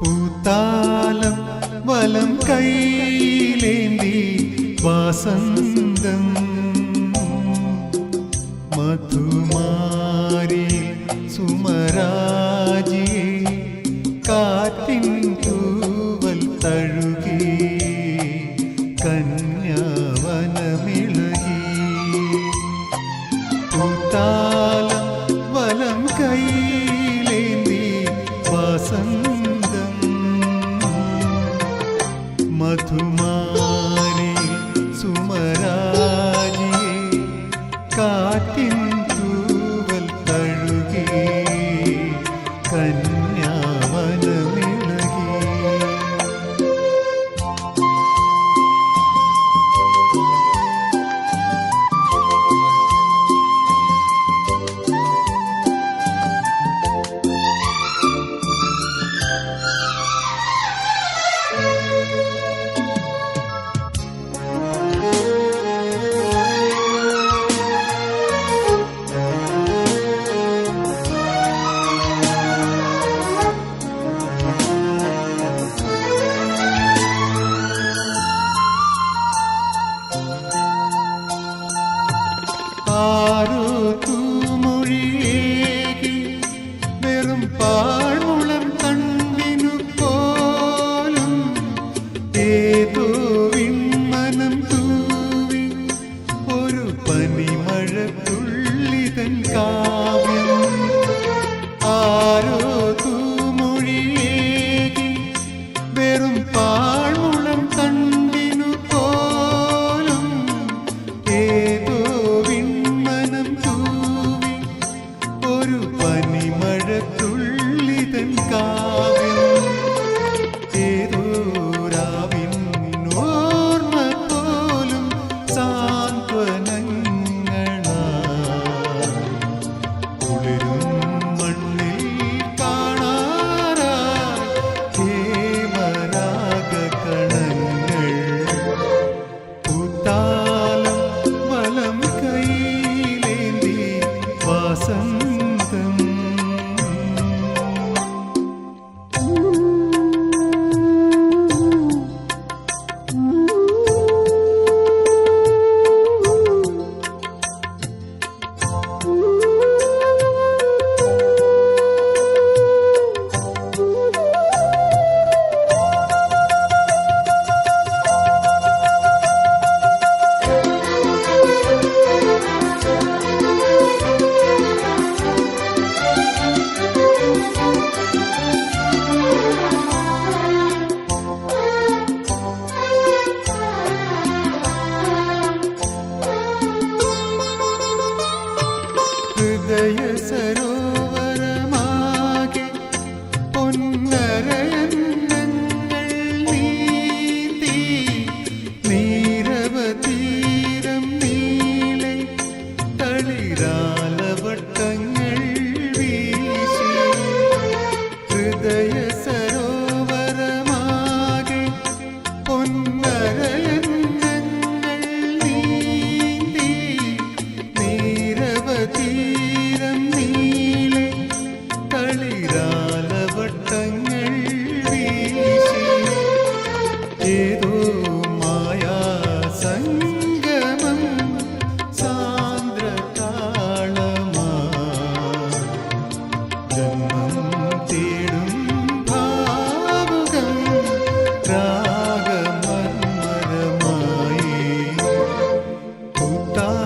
പൂത്താലം വലം കൈയിലേന്തി വാസന്തം. മധുമാരി സുമരാജി കാറ്റിൻ തൂവൽ തഴുകി കന്യാവനമിളകി. പൂത്താലം വലം കൈയിലേന്തി വാസന്തം ता